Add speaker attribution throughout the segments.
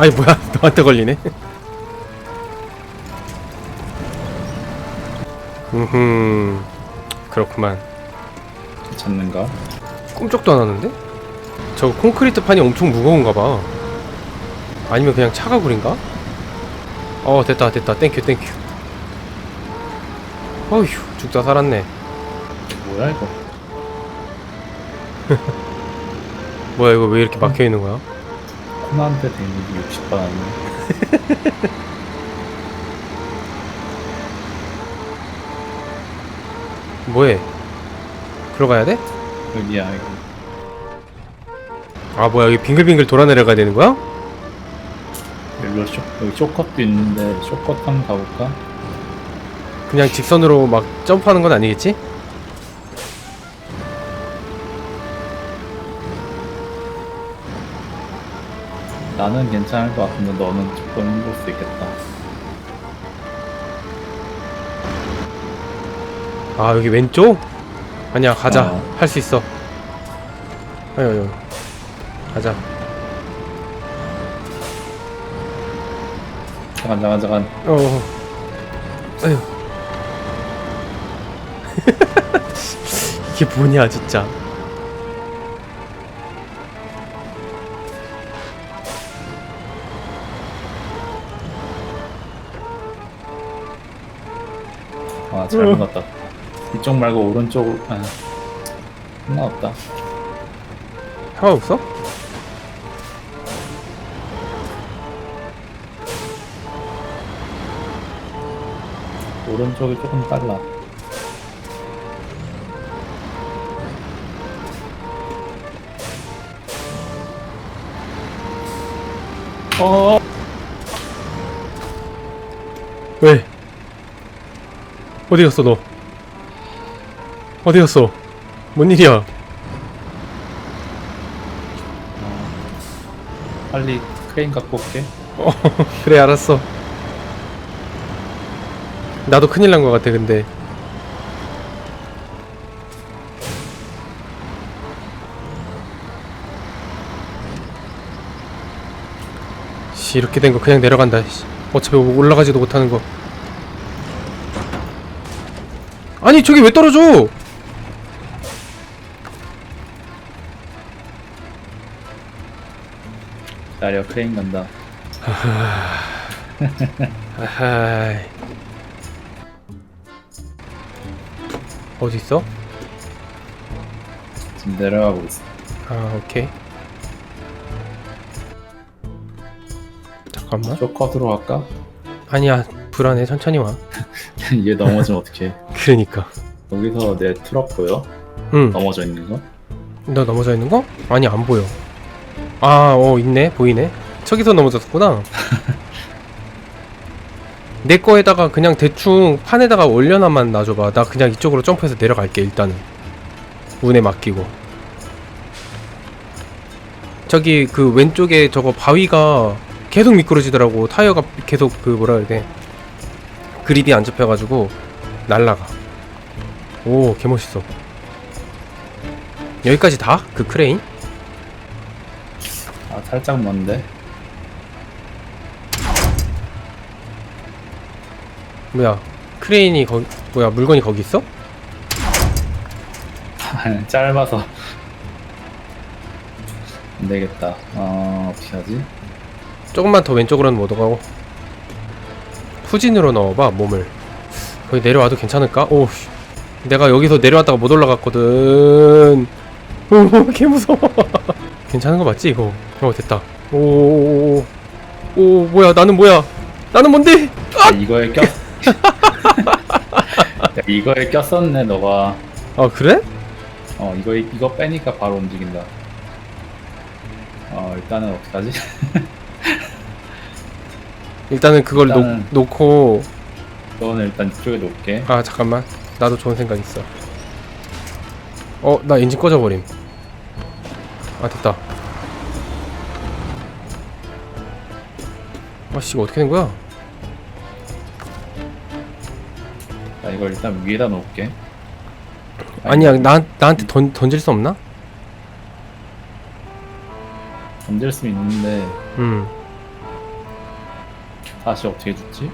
Speaker 1: 아니 뭐야 너한테 걸리네 음흠 그렇구만
Speaker 2: 찾는가?
Speaker 1: 꿈쩍도 안 하는데? 저 콘크리트 판이 엄청 무거운가 봐 아니면 그냥 차가 구린가? 어 됐다 됐다 땡큐 땡큐 어휴 죽다 살았네
Speaker 2: 뭐야 이거?
Speaker 1: 뭐야 이거 왜 이렇게 막혀있는 거야?
Speaker 2: 코난한테 데미지 60 받았네.
Speaker 1: 뭐해 들어가야 돼?
Speaker 2: 여기야 이거.
Speaker 1: 아 뭐야 여기 빙글빙글 돌아내려가야 되는 거야?
Speaker 2: 여기 쇼 여기 쇼컷도 있는데 쇼컷 한번 가볼까?
Speaker 1: 그냥 직선으로 막 점프하는 건 아니겠지?
Speaker 2: 나는 괜찮을 것 같은데 너는 조금 힘들 수 있겠다.
Speaker 1: 아 여기 왼쪽? 아니야 가자
Speaker 2: 어.
Speaker 1: 할 수 있어 아유 아유 가자
Speaker 2: 잠깐 잠깐 잠깐.
Speaker 1: 어 어. 아유 이게 뭐냐 진짜
Speaker 2: 잘못 갔다. 이쪽 말고 오른쪽으로. 아, 상관없다.
Speaker 1: 상관없어?
Speaker 2: 오른쪽이 조금 빨라. 어.
Speaker 1: 왜? 어디 갔어 너? 어디 갔어? 뭔 일이야?
Speaker 2: 빨리 크레인 갖고 올게.
Speaker 1: 어 그래 알았어 나도 큰일 난 것 같아 근데 씨 이렇게 된 거 그냥 내려간다 씨. 어차피 올라가지도 못하는 거 아니 저기 왜 떨어져
Speaker 2: 나려 크레인 간다.
Speaker 1: 아하이 어디 있어?
Speaker 2: 지금 내려가고 있어.
Speaker 1: 아 오케이 잠깐만
Speaker 2: 쇼컷으로 갈까?
Speaker 1: 아니야 불안해 천천히 와
Speaker 2: 얘 넘어지면 어떡해.
Speaker 1: 그러니까.
Speaker 2: 여기서 내 트럭 보여?
Speaker 1: 응너
Speaker 2: 넘어져 있는 거?
Speaker 1: 넘어져 있는 거? 아니 안 보여. 아 어 있네. 보이네. 저기서 넘어졌구나. 내 거에다가 그냥 대충 판에다가 올려놔만 놔줘봐. 나 그냥 이쪽으로 점프해서 내려갈게 일단은. 운에 맡기고. 저기 그 왼쪽에 저거 바위가 계속 미끄러지더라고. 타이어가 계속 그 뭐라 해야 돼 그립이 안 잡혀가지고 날라가 오 개멋있어 여기까지 다? 그 크레인?
Speaker 2: 아 살짝 먼데.
Speaker 1: 뭐야 크레인이 거기 뭐야 물건이 거기 있어?
Speaker 2: 짧아서 안 되겠다. 어 어떻게 하지?
Speaker 1: 조금만 더 왼쪽으로는 못 오가고 후진으로 넣어봐 몸을 거기 내려와도 괜찮을까? 오 씨. 내가 여기서 내려왔다가 못 올라갔거든 오 개무서워 괜찮은 거 맞지 이거 어 됐다 오오오오 오 뭐야 나는 뭐야 나는 뭔데
Speaker 2: 야, 이거에 꼈. 야, 이거에 꼈었네 너가.
Speaker 1: 아 그래?
Speaker 2: 어 이거 이거 빼니까 바로 움직인다. 어 일단은 어떻게 하지?
Speaker 1: 일단은 그걸 놓,
Speaker 2: 일단은-
Speaker 1: 놓고
Speaker 2: 너는 일단 이쪽에 놓을게.
Speaker 1: 아 잠깐만 나도 좋은 생각 있어 어 나 엔진 꺼져버림 아 됐다 아씨 이거 어떻게 된 거야
Speaker 2: 나 이걸 일단 위에다 놓을게.
Speaker 1: 아니야 나, 나한테 던, 던질 수 없나?
Speaker 2: 던질 수 있는데
Speaker 1: 음
Speaker 2: 다시 어떻게 죽지?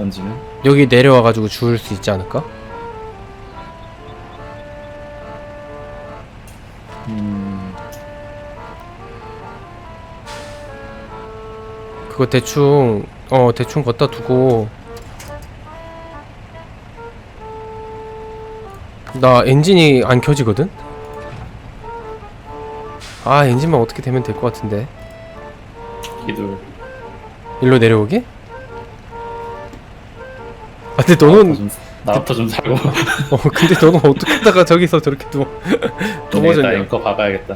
Speaker 2: 던지면?
Speaker 1: 여기 내려와가지고 죽을 수 있지 않을까?
Speaker 2: 음,
Speaker 1: 그거 대충 어 대충 걷다 두고 나 엔진이 안 켜지거든? 아 엔진만 어떻게 되면 될 것 같은데
Speaker 2: 기둘.
Speaker 1: 일로 내려오게? 아 근데 너는
Speaker 2: 좀, 나부터 좀 살고.
Speaker 1: 어 근데 너는 어떻게 하다가 저기서 저렇게
Speaker 2: 나
Speaker 1: 넘어졌냐
Speaker 2: 앵커 박아야겠다.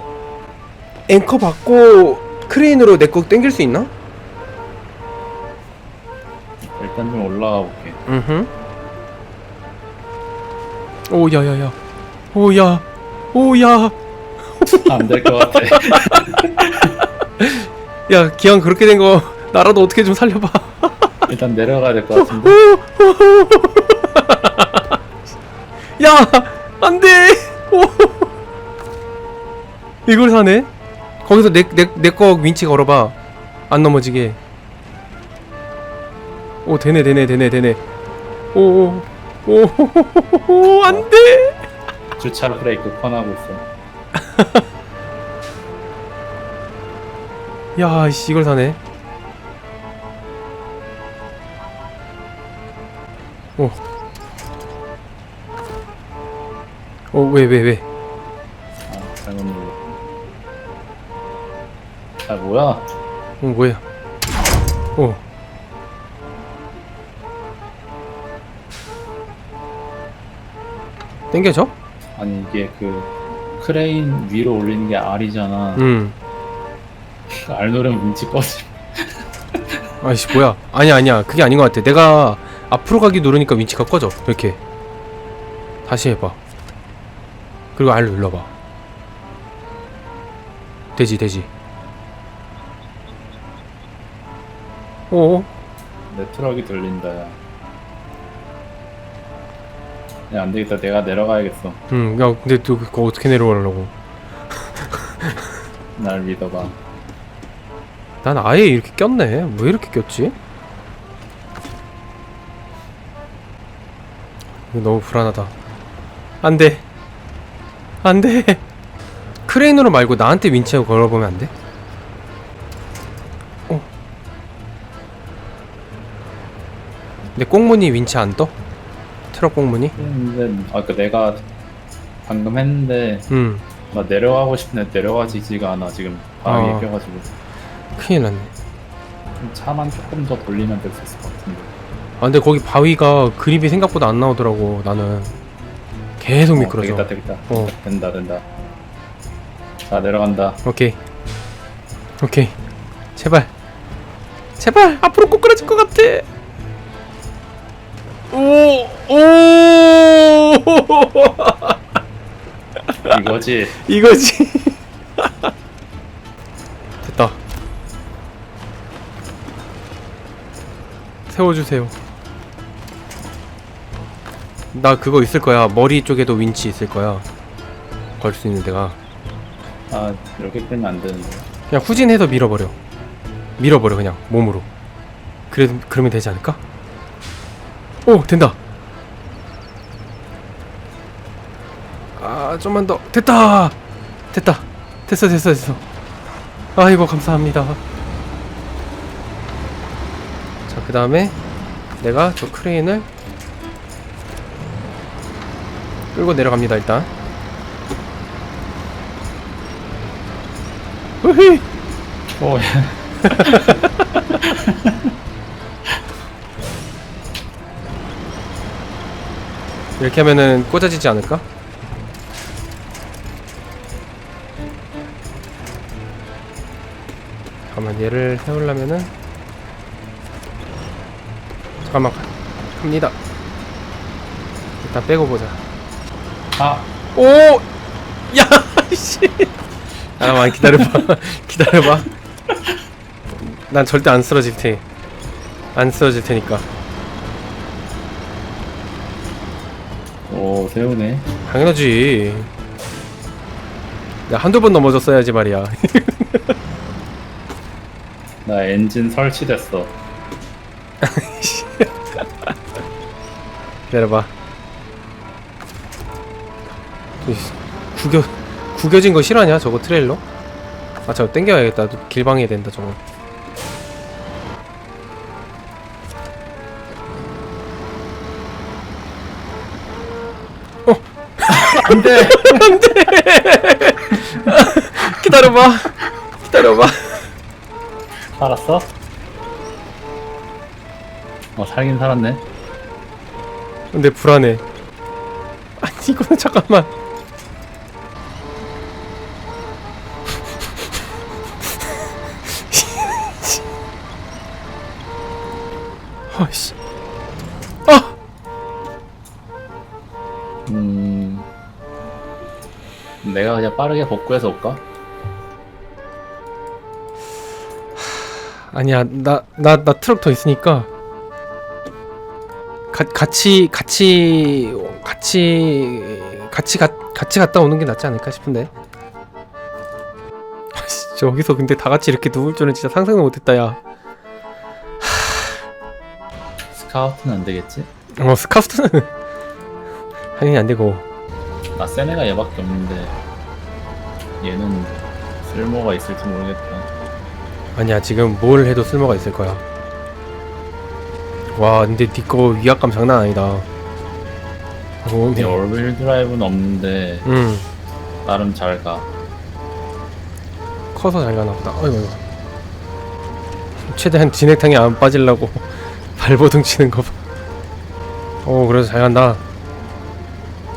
Speaker 1: 앵커 받고 크레인으로 내거 땡길 수 있나?
Speaker 2: 일단 좀 올라가 볼게.
Speaker 1: 음흠. 오 야야야. 오야. 오야.
Speaker 2: 안 될 것 같아.
Speaker 1: 야 기왕 그렇게 된 거 나라도 어떻게 좀 살려봐.
Speaker 2: 일단 내려가야 될 것 같은데.
Speaker 1: 야 안돼. 오. 이걸 사네? 거기서 내 내 내거 윈치 걸어봐. 안 넘어지게. 오 되네 되네 되네 되네. 오 오오 안돼.
Speaker 2: 주차 브레이크 펀하고 있어.
Speaker 1: 야, 씨, 이걸 사네. 오. 어, 왜, 왜, 왜?
Speaker 2: 아, 잘못 눌러. 아, 뭐야?
Speaker 1: 어, 뭐야? 어. 땡겨져?
Speaker 2: 아니, 이게 그, 크레인 위로 올리는 게 R이잖아.
Speaker 1: 음.
Speaker 2: R 누르면 뭉치 꺼지.
Speaker 1: 아이씨, 뭐야. 아니야, 아니야. 그게 아닌 것 같아. 내가 앞으로 가기 누르니까 윈치가 꺼져. 이렇게. 다시 해봐. 그리고 R 눌러봐. 되지, 되지. 오,
Speaker 2: 내 트럭이 들린다, 야. 야, 안 되겠다. 내가 내려가야겠어.
Speaker 1: 음, 야, 근데 또 그거 어떻게 내려가려고?
Speaker 2: 날 믿어봐.
Speaker 1: 난 아예 이렇게 꼈네. 왜 이렇게 꼈지? 이거 너무 불안하다. 안 돼. 안 돼. 크레인으로 말고 나한테 윈치하고 걸어보면 안 돼? 어. 근데 꽁무니 윈치 안 떠? 트럭 꽁무니?
Speaker 2: 근데, 아, 그 내가 방금 했는데,
Speaker 1: 음.
Speaker 2: 나 내려가고 싶은데 내려가지지가 않아. 지금 바위에
Speaker 1: 아.
Speaker 2: 껴가지고.
Speaker 1: 큰일 났네.
Speaker 2: 좀 차만 조금 더 돌리면 될 수 있을 것 같은데.
Speaker 1: 아 근데 거기 바위가 그립이 생각보다 안 나오더라고 나는 계속
Speaker 2: 어,
Speaker 1: 미끄러져
Speaker 2: 되겠다, 되겠다.
Speaker 1: 어.
Speaker 2: 된다, 된다. 자, 내려간다.
Speaker 1: 오케이 오케이 제발 제발 앞으로 꼬꾸라질 것 같아 오오
Speaker 2: 이거지.
Speaker 1: 이거지 됐다 세워주세요 나 그거 있을 거야. 머리 쪽에도 윈치 있을 거야. 걸 수 있는 데가.
Speaker 2: 아, 이렇게 끌면 안 되는데.
Speaker 1: 그냥 후진해서 밀어버려. 밀어버려 그냥. 몸으로. 그래 그러면 되지 않을까? 오 된다. 아 좀만 더. 됐다! 됐다. 됐어 됐어 됐어. 아이고 감사합니다. 자 그 다음에 내가 저 크레인을 끌고 내려갑니다 일단 으히
Speaker 2: 오, 야.
Speaker 1: 이렇게 하면은 꽂아지지 않을까? 잠깐만 얘를 세우려면은 잠깐만 가- 갑니다 일단 빼고 보자
Speaker 2: 아,
Speaker 1: 오! 야! 씨! 잠깐만 기다려봐 기다려봐 난 절대 안 쓰러질 테니 안 쓰러질 테니까
Speaker 2: 오, 세우네.
Speaker 1: 당연하지. 야, 한두 번 넘어졌어야지 말이야.
Speaker 2: 나 엔진 설치됐어.
Speaker 1: 내려봐. 구겨 구겨진 거 싫어하냐? 저거 트레일러? 아 저거 땡겨야겠다. 길방해야 된다 저거.
Speaker 2: 안돼
Speaker 1: 기다려봐. 기다려봐.
Speaker 2: 살았어? 어 살긴 살았네
Speaker 1: 근데 불안해. 아니 이거는 잠깐만.
Speaker 2: 빠르게 복구해서 올까?
Speaker 1: 아니야 나 나 나 트럭 더 있으니까. 가, 같이 같이 같이 같이 가, 같이 갔다 오는 게 낫지 않을까 싶은데. 아씨, 저기서 근데 다 같이 이렇게 누울 줄은 진짜 상상도 못했다 야.
Speaker 2: 스카우트는 안 되겠지?
Speaker 1: 어 스카프트는. 당연히 안 되고.
Speaker 2: 나 센 애가 얘밖에 없는데 얘는 쓸모가 있을지 모르겠다
Speaker 1: 아니야 지금 뭘 해도 쓸모가 있을 거야 와 근데 니거 위압감 장난 아니다 오,
Speaker 2: 얘
Speaker 1: 네.
Speaker 2: 얼빌 드라이브는 없는데
Speaker 1: 음
Speaker 2: 나름 잘 가
Speaker 1: 커서 잘 가나 보다. 어이구, 어이구. 최대한 진액탕에 안 빠지려고 발버둥 치는 거 봐. 오, 그래도 잘 간다.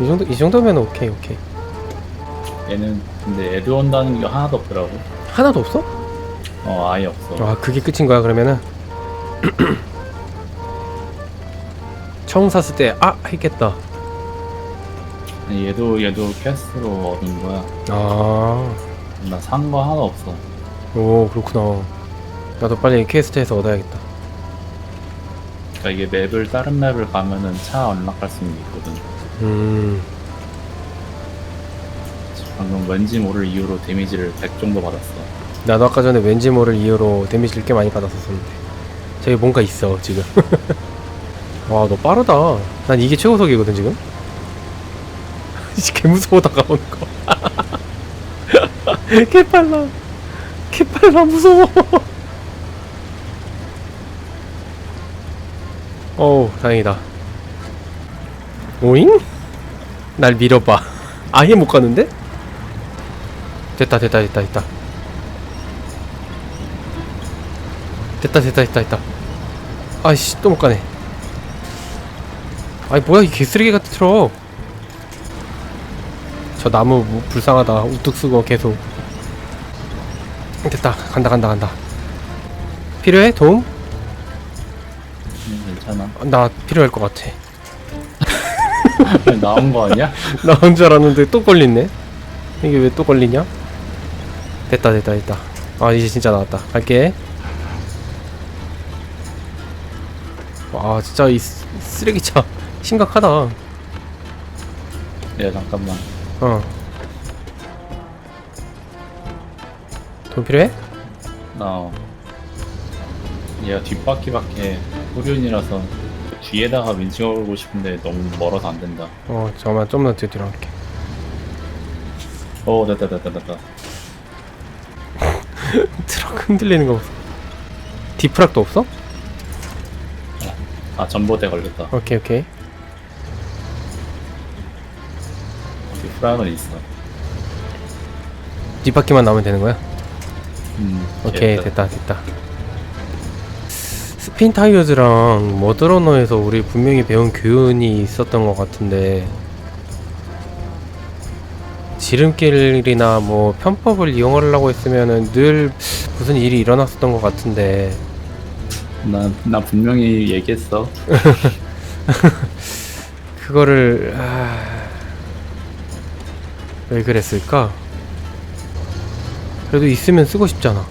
Speaker 1: 이 정도, 이 정도면 오케이, 오케이.
Speaker 2: 얘는 근데 애드 온다는 게 하나도 없더라고
Speaker 1: 하나도 없어?
Speaker 2: 어 아예 없어
Speaker 1: 아, 그게 끝인 거야, 그러면은? 처음 샀을 때, 아! 했겠다.
Speaker 2: 아니, 얘도 얘도 캐스트로 얻은 거야
Speaker 1: 아,
Speaker 2: 나산 거 하나도 없어
Speaker 1: 오, 그렇구나. 나도 빨리 퀘스트에서 얻어야겠다.
Speaker 2: 그러니까 이게 맵을 다른 맵을 가면은 차 언락할 수 있는 게 있거든
Speaker 1: 음,
Speaker 2: 방금 왠지 모를 이유로 데미지를 100 정도 받았어
Speaker 1: 나도 아까 전에 왠지 모를 이유로 데미지를 꽤 많이 받았었는데. 저기 뭔가 있어, 지금. 와, 너 빠르다. 난 이게 최고속이거든, 지금. 개 무서워, 다가오는 거. 개 빨라. 개 빨라, 무서워. 어우, 다행이다. 오잉? 날 밀어봐. 아예 못 가는데? 됐다, 됐다, 됐다, 됐다. 됐다 됐다 됐다 됐다. 아이씨 또 못 가네. 아이 뭐야 이 개쓰레기 같은 트럭. 저 나무 무- 불쌍하다. 우뚝 쓰고 계속. 됐다 간다 간다 간다. 필요해 도움?
Speaker 2: 음, 괜찮아.
Speaker 1: 나 필요할 것 같아.
Speaker 2: 나온 거 아니야?
Speaker 1: 나온 줄 알았는데 또 걸리네. 이게 왜 또 걸리냐? 됐다 됐다 됐다. 아 이제 진짜 나왔다. 갈게. 와 진짜 이 쓰- 쓰레기차. 심각하다.
Speaker 2: 어야 잠깐만.
Speaker 1: 돈 필요해?
Speaker 2: 나 얘가 뒷바퀴밖에 후륜이라서 뒤에다가 민치 걸고 싶은데 너무 멀어서 안 된다.
Speaker 1: 어 잠깐만. 좀만 뒤로 할게.
Speaker 2: 오 됐다 됐다 됐다
Speaker 1: 트럭 흔들리는 거 보소 디프락도 없어?
Speaker 2: 아 전봇대 걸렸다.
Speaker 1: 오케이 오케이.
Speaker 2: 뒷프락은 있어.
Speaker 1: 뒷바퀴만 나오면 되는 거야?
Speaker 2: 음
Speaker 1: 오케이 됐다 됐다. 스핀 타이어즈랑 머드러너에서 우리 분명히 배운 교훈이 있었던 것 같은데 지름길이나 뭐 편법을 이용하려고 했으면은 늘 무슨 일이 일어났었던 것 같은데.
Speaker 2: 난, 나 분명히 얘기했어.
Speaker 1: 그거를 아... 왜 그랬을까? 그래도 있으면 쓰고 싶잖아.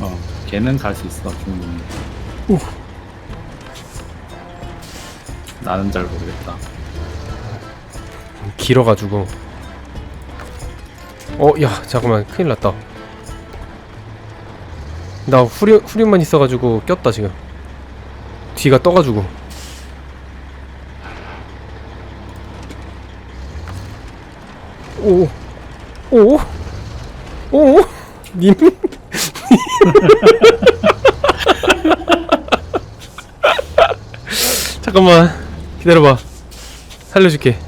Speaker 2: 어 걔는 갈 수 있어 충분히. 나는 잘 모르겠다
Speaker 1: 길어가지고 어 야 잠깐만 큰일났다 나 후륜, 후륜만 있어가지고 꼈다 지금 뒤가 떠가지고 오, 오, 오, 님. 잠깐만 기다려봐. 살려줄게.